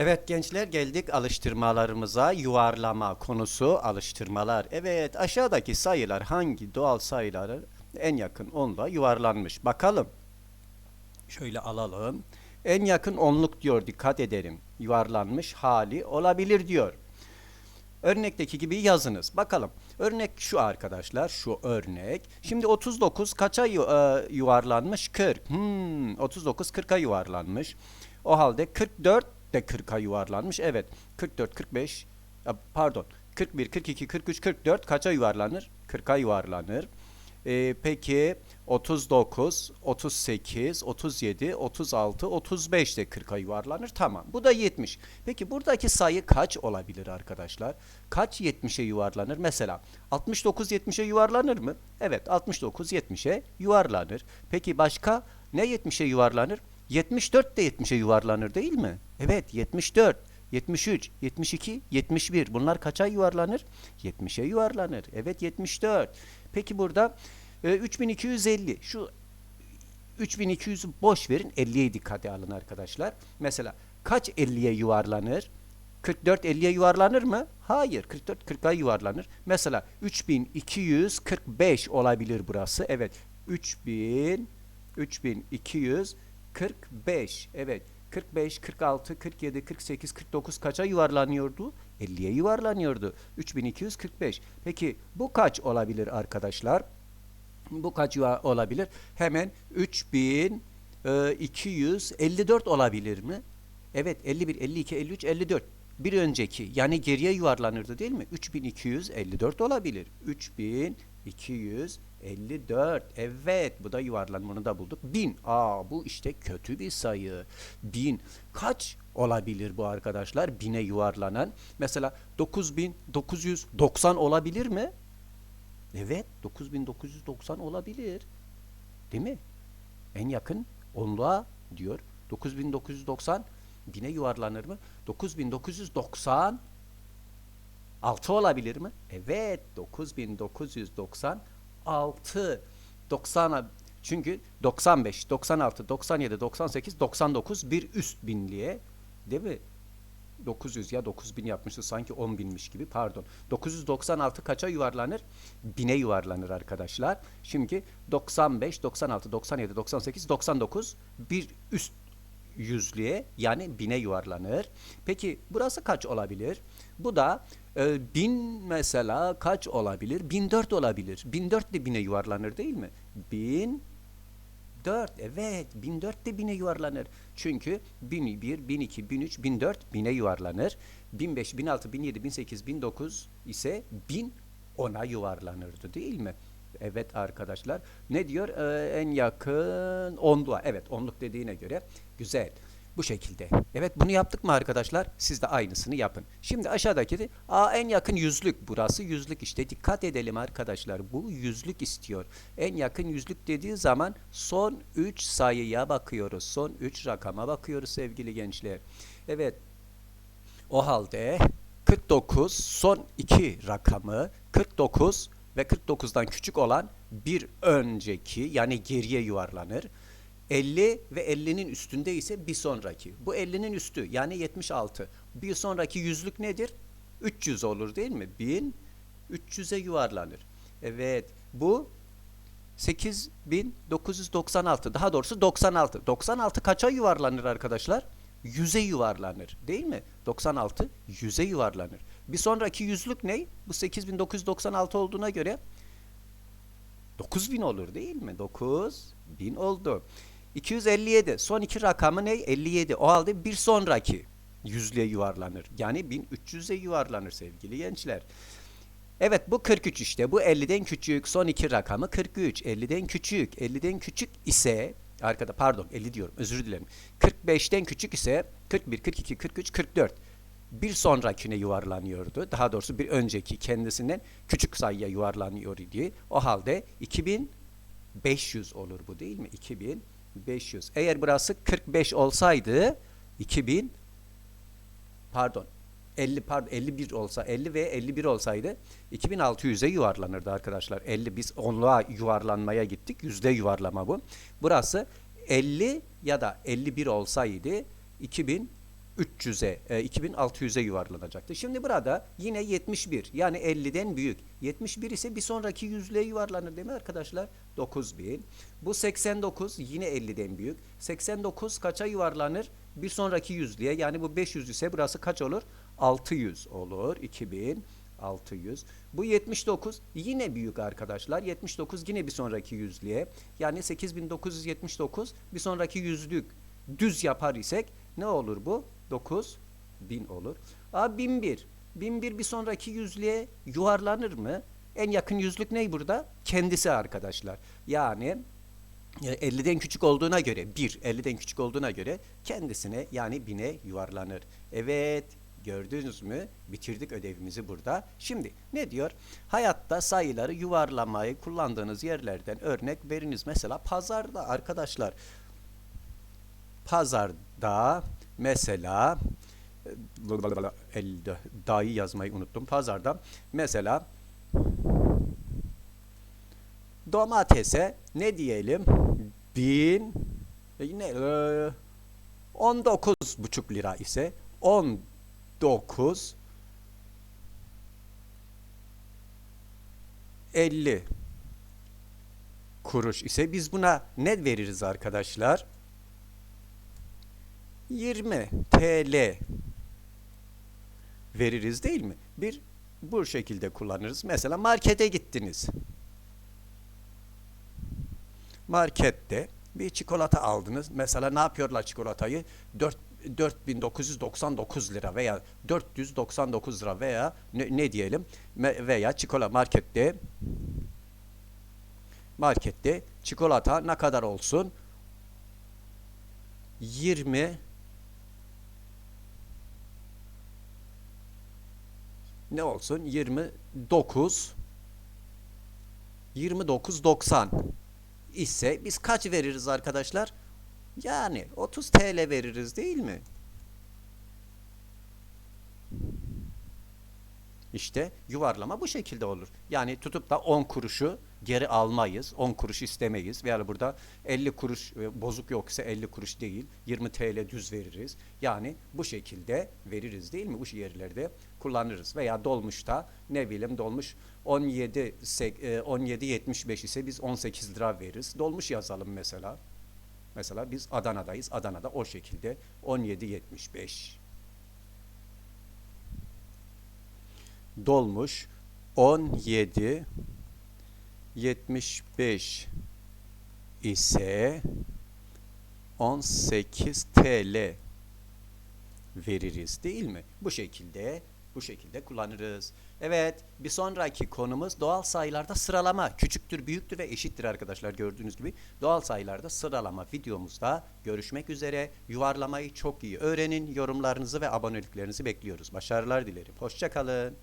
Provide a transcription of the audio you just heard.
Evet gençler geldik alıştırmalarımıza. Yuvarlama konusu alıştırmalar. Evet aşağıdaki sayılar hangi doğal sayıları en yakın onla yuvarlanmış? Bakalım. Şöyle alalım. En yakın onluk diyor dikkat edelim. Yuvarlanmış hali olabilir diyor. Örnekteki gibi yazınız. Bakalım. Örnek şu arkadaşlar. Şu örnek. Şimdi 39 kaça e, yuvarlanmış? 40. Hmm, 39 40'a yuvarlanmış. O halde 44 de 40'a yuvarlanmış. Evet. 44 45 e, pardon. 41 42 43 44 kaça yuvarlanır? 40'a yuvarlanır. Ee, peki 39, 38, 37, 36, 35 de 40'a yuvarlanır. Tamam. Bu da 70. Peki buradaki sayı kaç olabilir arkadaşlar? Kaç 70'e yuvarlanır? Mesela 69 70'e yuvarlanır mı? Evet 69 70'e yuvarlanır. Peki başka ne 70'e yuvarlanır? 74 de 70'e yuvarlanır değil mi? Evet 74. 73, 72, 71 bunlar kaça yuvarlanır? 70'e yuvarlanır. Evet 74. Peki burada e, 3250 şu 3200'ü boş verin 50'ye dikkate alın arkadaşlar. Mesela kaç 50'ye yuvarlanır? 44 50'ye yuvarlanır mı? Hayır. 44 40'a yuvarlanır. Mesela 3245 olabilir burası. Evet. 3000 3245. Evet. 45, 46, 47, 48, 49 kaça yuvarlanıyordu? 50'ye yuvarlanıyordu. 3245. Peki bu kaç olabilir arkadaşlar? Bu kaç olabilir? Hemen 3254 olabilir mi? Evet 51, 52, 53, 54. Bir önceki yani geriye yuvarlanırdı değil mi? 3254 olabilir. 3254. Evet bu da yuvarlanmanı da bulduk. 1000. Aa bu işte kötü bir sayı. 1000. Kaç olabilir bu arkadaşlar? 1000'e yuvarlanan. Mesela 9990 olabilir mi? Evet 9990 olabilir. Değil mi? En yakın onluğa diyor. 9990 bine yuvarlanır mı? 9990 6 olabilir mi? Evet 9996 90 çünkü 95, 96, 97, 98, 99 bir üst binliğe değil mi? 900 ya 9000 yapmıştı sanki 10 binmiş gibi pardon. 996 kaça yuvarlanır? Bine yuvarlanır arkadaşlar. Şimdi 95, 96, 97, 98, 99 bir üst yüzlüğe yani bine yuvarlanır. Peki burası kaç olabilir? Bu da e, bin mesela kaç olabilir? 1004 olabilir. 1004 de bine yuvarlanır değil mi? 1000 4 evet 1004 de bine yuvarlanır. Çünkü 1001, 1002, 1003, 1004 bine yuvarlanır. 1005, 1006, 1007, 1008, 1009 ise 1000 ona yuvarlanırdı değil mi? Evet arkadaşlar. Ne diyor? Ee, en yakın onluğa. Evet onluk dediğine göre güzel. Bu şekilde. Evet bunu yaptık mı arkadaşlar? Siz de aynısını yapın. Şimdi aşağıdaki de aa, en yakın yüzlük. Burası yüzlük işte. Dikkat edelim arkadaşlar. Bu yüzlük istiyor. En yakın yüzlük dediği zaman son 3 sayıya bakıyoruz. Son 3 rakama bakıyoruz sevgili gençler. Evet. O halde 49 son 2 rakamı 49 ve 49'dan küçük olan bir önceki yani geriye yuvarlanır. 50 ve 50'nin üstünde ise bir sonraki. Bu 50'nin üstü yani 76. Bir sonraki yüzlük nedir? 300 olur değil mi? 1000 300'e yuvarlanır. Evet bu 8996 daha doğrusu 96. 96 kaça yuvarlanır arkadaşlar? 100'e yuvarlanır değil mi? 96 100'e yuvarlanır. Bir sonraki yüzlük ne? Bu 8996 olduğuna göre 9000 olur değil mi? 9000 oldu. 257 son iki rakamı ne? 57. O halde bir sonraki yüzlüğe yuvarlanır. Yani 1300'e yuvarlanır sevgili gençler. Evet bu 43 işte. Bu 50'den küçük. Son iki rakamı 43. 50'den küçük. 50'den küçük ise arkada pardon 50 diyorum özür dilerim. 45'ten küçük ise 41, 42, 43, 44 bir sonrakine yuvarlanıyordu. Daha doğrusu bir önceki kendisinden küçük sayıya yuvarlanıyor idi. O halde 2500 olur bu değil mi? 2500. Eğer burası 45 olsaydı 2000 pardon 50 pardon 51 olsa 50 ve 51 olsaydı 2600'e yuvarlanırdı arkadaşlar. 50 biz onluğa yuvarlanmaya gittik. Yüzde yuvarlama bu. Burası 50 ya da 51 olsaydı 2000 300'e, e, 2600'e yuvarlanacaktı. Şimdi burada yine 71 yani 50'den büyük. 71 ise bir sonraki yüzlüğe yuvarlanır değil mi arkadaşlar? 9000. Bu 89 yine 50'den büyük. 89 kaça yuvarlanır? Bir sonraki yüzlüğe yani bu 500 ise burası kaç olur? 600 olur. 2000. 600. Bu 79 yine büyük arkadaşlar. 79 yine bir sonraki yüzlüğe. Yani 8979 bir sonraki yüzlük düz yapar isek ne olur bu? 9000 olur. Aa 1001. 1001 bir sonraki yüzlüğe yuvarlanır mı? En yakın yüzlük ne burada? Kendisi arkadaşlar. Yani e, 50'den küçük olduğuna göre 1 50'den küçük olduğuna göre kendisine yani 1000'e yuvarlanır. Evet gördünüz mü? Bitirdik ödevimizi burada. Şimdi ne diyor? Hayatta sayıları yuvarlamayı kullandığınız yerlerden örnek veriniz. Mesela pazarda arkadaşlar. Pazarda mesela e, elde da'yı yazmayı unuttum. Pazarda mesela domatese ne diyelim? Bin e, yine e, 19 buçuk lira ise 19 50 kuruş ise biz buna ne veririz arkadaşlar? 20 TL veririz değil mi? Bir bu şekilde kullanırız. Mesela markete gittiniz. Markette bir çikolata aldınız. Mesela ne yapıyorlar çikolatayı? 4 4999 lira veya 499 lira veya ne, ne diyelim veya çikolata markette markette çikolata ne kadar olsun? 20 ne olsun? 29 29.90 ise biz kaç veririz arkadaşlar? Yani 30 TL veririz değil mi? İşte yuvarlama bu şekilde olur. Yani tutup da 10 kuruşu geri almayız. 10 kuruş istemeyiz. Veya burada 50 kuruş e, bozuk yoksa 50 kuruş değil. 20 TL düz veririz. Yani bu şekilde veririz değil mi? Bu yerlerde kullanırız. Veya dolmuşta ne bileyim dolmuş 17 sek- e, 17.75 ise biz 18 lira veririz. Dolmuş yazalım mesela. Mesela biz Adana'dayız. Adana'da o şekilde 17.75. Dolmuş 17 75 ise 18 TL veririz değil mi? Bu şekilde bu şekilde kullanırız. Evet, bir sonraki konumuz doğal sayılarda sıralama. Küçüktür, büyüktür ve eşittir arkadaşlar gördüğünüz gibi. Doğal sayılarda sıralama videomuzda görüşmek üzere. Yuvarlamayı çok iyi öğrenin. Yorumlarınızı ve aboneliklerinizi bekliyoruz. Başarılar dilerim. Hoşçakalın.